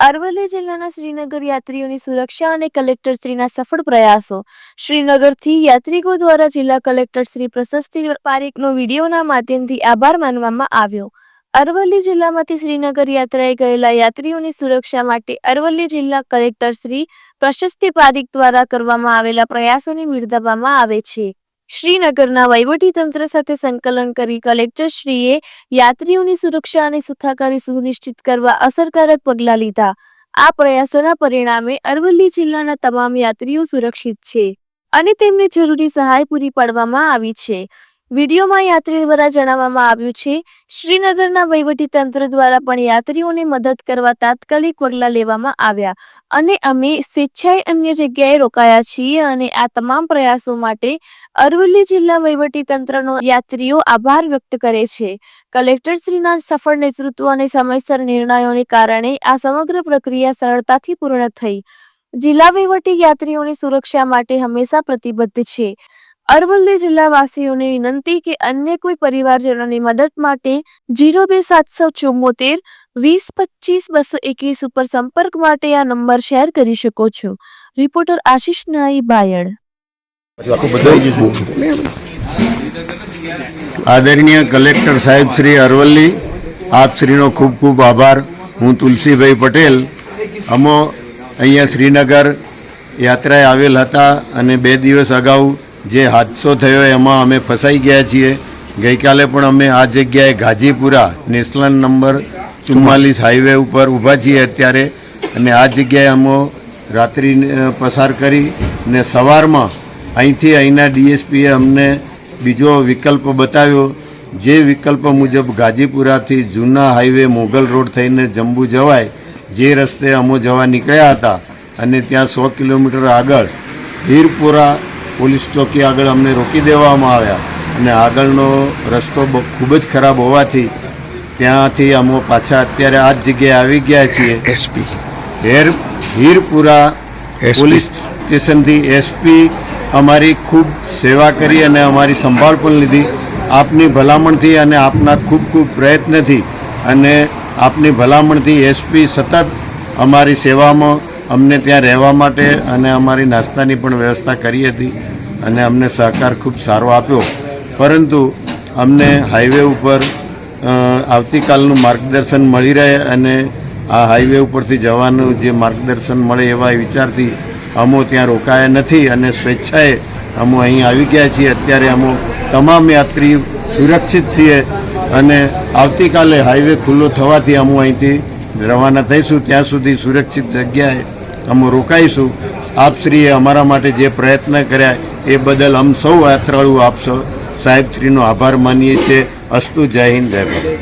અરવલ્લી જિલ્લાના શ્રીનગર યાત્રીઓની સુરક્ષા અને કલેક્ટર શ્રીના સફળ પ્રયાસો. શ્રીનગરથી યાત્રિકો દ્વારા જિલ્લા કલેક્ટર શ્રી પ્રશસ્તિ પારેખનો વિડીયોના માધ્યમથી આભાર માનવામાં આવ્યો. અરવલ્લી જિલ્લામાંથી શ્રીનગર યાત્રાએ ગયેલા યાત્રીઓની સુરક્ષા માટે અરવલ્લી જિલ્લા કલેક્ટર શ્રી પ્રશસ્તિ પારીખ દ્વારા કરવામાં આવેલા પ્રયાસોને બિરદાવવામાં આવે છે. શ્રીનગરના વહીવટીતંત્ર સાથે સંકલન કરી કલેક્ટરશ્રીએ યાત્રીઓની સુરક્ષા અને સુખાકારી સુનિશ્ચિત કરવા અસરકારક પગલાં લીધા. આ પ્રયાસોના પરિણામે અરવલ્લી જિલ્લાના તમામ યાત્રીઓ સુરક્ષિત છે અને તેમને જરૂરી સહાય પૂરી પાડવામાં આવી છે. વિડીયોમાં યાત્રી દ્વારા જણાવવામાં આવ્યું છે, શ્રીનગરના વહીવટીતંત્ર દ્વારા પણ યાત્રીઓને મદદ કરવા તાત્કાલિક પગલાં લેવામાં આવ્યા અને અમે સ્વેચ્છાએ અન્ય જગ્યાએ રોકાયા છીએ અને આ તમામ પ્રયાસો માટે અરવલ્લી જિલ્લા વહીવટીતંત્રનો યાત્રીઓ આભાર વ્યક્ત કરે છે. કલેક્ટરશ્રીના સફળ નેતૃત્વ અને સમયસર નિર્ણયોને કારણે આ સમગ્ર પ્રક્રિયા સરળતાથી પૂર્ણ થઈ. જિલ્લા વહીવટી યાત્રીઓની સુરક્ષા માટે હંમેશા પ્રતિબદ્ધ છે. અરવલ્લી જિલ્લાવાસીઓને વિનંતી કે અન્ય કોઈ પરિવારજનોની મદદ માટે જીરો બે સાતસો ચુમ્મોતેર વીસ પચીસ બસો એકવીસ ઉપર સંપર્ક માટે આ નંબર શેર કરી શકો છો. રિપોર્ટર આશિષ નાઈ બાયડ. આદરણીય કલેક્ટર સાહેબ શ્રી અરવલ્લી, આપ શ્રીનો ખૂબ ખૂબ આભાર. હું તુલસીભાઈ પટેલ. અમો અહીંયા શ્રીનગર યાત્રાએ આવેલ હતા અને બે દિવસ અગાઉ જે હાદસો થયો એમાં અમે ફસાઈ ગયા છીએ. ગઈકાલે પણ અમે આ જગ્યાએ ગાજીપુરા નેશનલ નંબર ચુમ્માલીસ હાઈવે ઉપર ઊભા છીએ અત્યારે. અને આ જગ્યાએ અમે રાત્રિ પસાર કરી ને સવારમાં અહીંથી અહીંના ડીએસપીએ અમને બીજો વિકલ્પ બતાવ્યો. જે વિકલ્પ મુજબ ગાજીપુરાથી જૂના હાઈવે મોગલ રોડ થઈને જંબુ જવાય, જે રસ્તે અમો જવા નીકળ્યા હતા અને ત્યાં સો કિલોમીટર આગળ હીરપુરા પોલીસ ચોકી આગળ અમને રોકી દેવામાં આવ્યા અને આગળનો રસ્તો ખૂબ જ ખરાબ હોવાથી ત્યાંથી અમે પાછા અત્યારે આ જ જગ્યાએ આવી ગયા છીએ. એસપી. હેર હીરપુરા. પોલીસ સ્ટેશનથી એસપી અમારી ખૂબ સેવા કરી અને અમારી સંભાળ પણ લીધી. આપની ભલામણથી અને આપના ખૂબ ખૂબ પ્રયત્નથી અને આપની ભલામણથી એસપી સતત અમારી સેવામાં અમને ત્યાં રહેવા માટે અને અમારી નાસ્તાની પણ વ્યવસ્થા કરી હતી અને અમને સહકાર ખૂબ સારો આપ્યો. પરંતુ અમને હાઈવે ઉપર આવતીકાલનું માર્ગદર્શન મળી રહે અને આ હાઈવે ઉપરથી જવાનું જે માર્ગદર્શન મળે એવા વિચારથી અમો ત્યાં રોકાયા નથી અને સ્વેચ્છાએ અમો અહીં આવી ગયા છીએ. અત્યારે અમો તમામ યાત્રી સુરક્ષિત છીએ અને આવતીકાલે હાઈવે ખુલ્લો થવાથી અમો અહીંથી રવાના થઈશું, ત્યાં સુધી સુરક્ષિત જગ્યાએ અમે રોકાઈશું. આપશ્રીએ અમારા માટે જે પ્રયત્ન કર્યા એ બદલ અમ સૌ યાત્રાળુ આપશો. સાહેબશ્રીનો આભાર માનીએ છીએ. અસ્તુ જય હિન્દ, જય